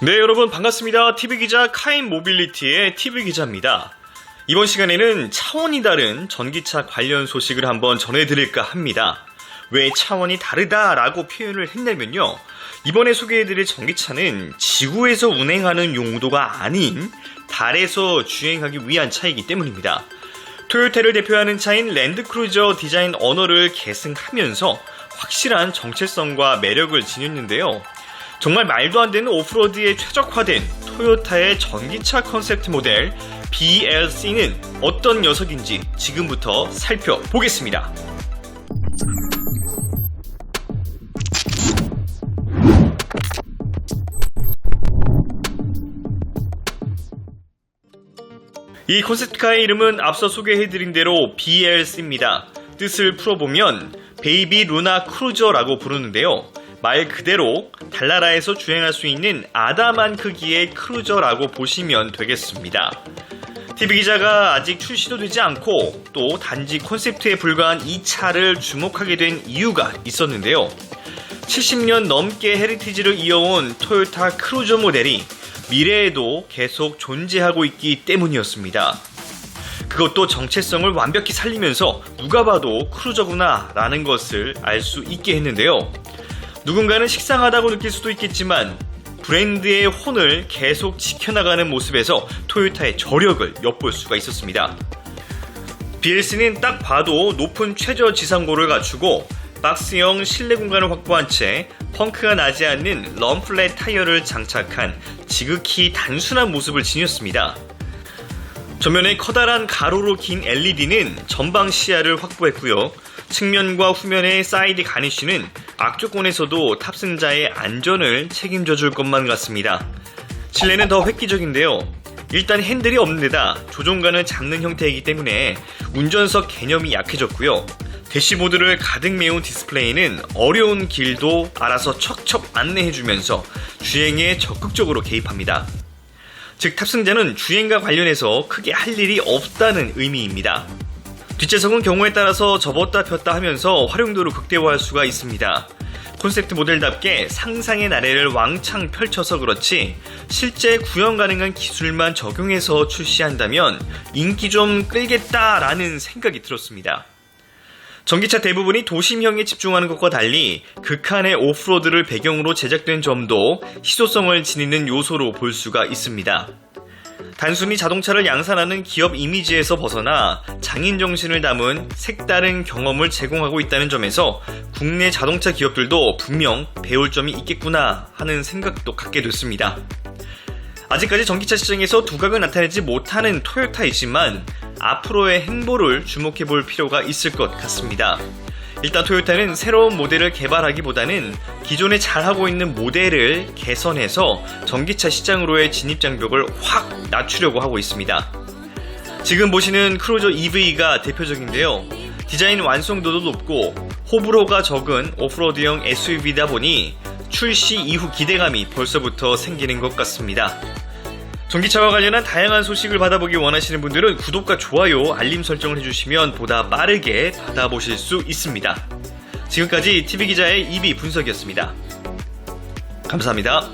네, 여러분 반갑습니다. TV기자 카인 모빌리티의 TV기자입니다. 이번 시간에는 차원이 다른 전기차 관련 소식을 한번 전해드릴까 합니다. 왜 차원이 다르다라고 표현을 했냐면요. 이번에 소개해드릴 전기차는 지구에서 운행하는 용도가 아닌 달에서 주행하기 위한 차이기 때문입니다. 토요타를 대표하는 차인 랜드크루저 디자인 언어를 계승하면서 확실한 정체성과 매력을 지녔는데요. 정말 말도 안 되는 오프로드에 최적화된 토요타의 전기차 컨셉트 모델 BLC는 어떤 녀석인지 지금부터 살펴보겠습니다. 이 콘셉트카의 이름은 앞서 소개해드린 대로 BLC입니다. 뜻을 풀어보면 베이비 루나 크루저라고 부르는데요. 말 그대로 달나라에서 주행할 수 있는 아담한 크기의 크루저라고 보시면 되겠습니다. TV 기자가 아직 출시도 되지 않고 또 단지 콘셉트에 불과한 이 차를 주목하게 된 이유가 있었는데요. 70년 넘게 헤리티지를 이어온 토요타 크루저 모델이 미래에도 계속 존재하고 있기 때문이었습니다. 그것도 정체성을 완벽히 살리면서 누가 봐도 크루저구나 라는 것을 알 수 있게 했는데요. 누군가는 식상하다고 느낄 수도 있겠지만 브랜드의 혼을 계속 지켜나가는 모습에서 토요타의 저력을 엿볼 수가 있었습니다. BLC는 딱 봐도 높은 최저 지상고를 갖추고 박스형 실내 공간을 확보한 채 펑크가 나지 않는 럼플렛 타이어를 장착한 지극히 단순한 모습을 지녔습니다. 전면에 커다란 가로로 긴 LED는 전방 시야를 확보했고요. 측면과 후면의 사이드 가니쉬는 악조건에서도 탑승자의 안전을 책임져 줄 것만 같습니다. 실내는 더 획기적인데요. 일단 핸들이 없는 데다 조종간을 잡는 형태이기 때문에 운전석 개념이 약해졌고요. 대시보드를 가득 메운 디스플레이는 어려운 길도 알아서 척척 안내해주면서 주행에 적극적으로 개입합니다. 즉 탑승자는 주행과 관련해서 크게 할 일이 없다는 의미입니다. 뒷좌석은 경우에 따라서 접었다 폈다 하면서 활용도를 극대화할 수가 있습니다. 콘셉트 모델답게 상상의 나래를 왕창 펼쳐서 그렇지 실제 구현 가능한 기술만 적용해서 출시한다면 인기 좀 끌겠다라는 생각이 들었습니다. 전기차 대부분이 도심형에 집중하는 것과 달리 극한의 오프로드를 배경으로 제작된 점도 희소성을 지니는 요소로 볼 수가 있습니다. 단순히 자동차를 양산하는 기업 이미지에서 벗어나 장인 정신을 담은 색다른 경험을 제공하고 있다는 점에서 국내 자동차 기업들도 분명 배울 점이 있겠구나 하는 생각도 갖게 됐습니다. 아직까지 전기차 시장에서 두각을 나타내지 못하는 토요타이지만 앞으로의 행보를 주목해 볼 필요가 있을 것 같습니다. 일단 토요타는 새로운 모델을 개발하기보다는 기존에 잘하고 있는 모델을 개선해서 전기차 시장으로의 진입 장벽을 확 낮추려고 하고 있습니다. 지금 보시는 크루저 EV가 대표적인데요. 디자인 완성도도 높고 호불호가 적은 오프로드형 SUV다 보니 출시 이후 기대감이 벌써부터 생기는 것 같습니다. 전기차와 관련한 다양한 소식을 받아보기 원하시는 분들은 구독과 좋아요, 알림 설정을 해주시면 보다 빠르게 받아보실 수 있습니다. 지금까지 TV기자의 이비 분석이었습니다. 감사합니다.